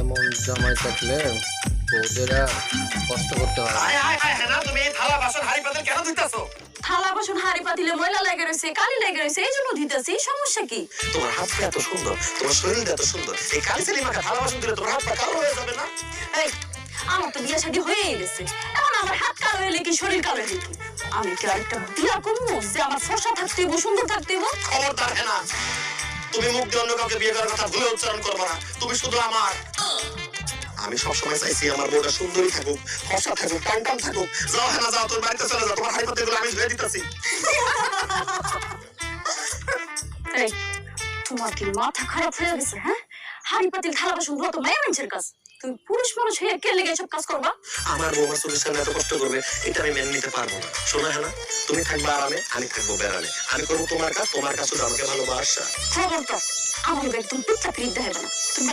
এমন জামাই থাকলে বউদেরা কষ্ট করতে হয় হায় হায় হায় হ্যাঁ তুমি থালা বাসন হাড়ি পাতিল কেন ধুইতাছো? থালা বাসন হাড়ি পাতিলে ময়লা লেগে রয়েছে কালি লেগে রয়েছে এই জন্য দিতেছি সমস্যা কি? তোমার হাতটা এত সুন্দর তোমার শরীরটা এত সুন্দর এই কালি সেলি মাখা থালা বাসন দিলে তোমার হাতটা কালো হয়ে যাবে না? এই আমার তো বিয়ে শাদী হয়েই গেছে। এখন আমার হাত কালো হলে কি শরীর কালো হলে কি আমি কি আরেকটা বিয়া করব যে আমার ফসা থাকতে হইব সুন্দর থাকতে হইব? খবরদার হেনা। তুমি মুখ দিয়ে অন্য কাউকে বিয়ে করার কথা ভুলে উচ্চারণ করবে না। তুমি শুধু আমার। আমি সবসময় চাইছি আমার বউটা সুন্দরী থাকুক ফসা থাকুক টান থাকুক। যাও হ্যাঁ যাও তোর বাড়িতে চলে যাও। তোমার হাড়ি গুলো আমি ধুয়ে দিতেছি। তোমার কি মাথা খারাপ হয়ে গেছে হ্যাঁ? হাড়ি পাতিল থালা বাসন তো মায়া মানুষের কাজ। তুমি পুরুষ মানুষ হয়ে কে লেগে সব কাজ করবা? আমার বৌমা চোখের সামনে এত কষ্ট করবে এটা আমি মেনে নিতে পারব না। শোনা হ্যাঁ তুমি থাকবে আরামে আমি থাকব বেড়ালে। আমি করব তোমার কাজ তোমার কাজ শুধু আমাকে ভালোবাসা। খবরদার আমার একদম পিঠা পিঠ হবে না।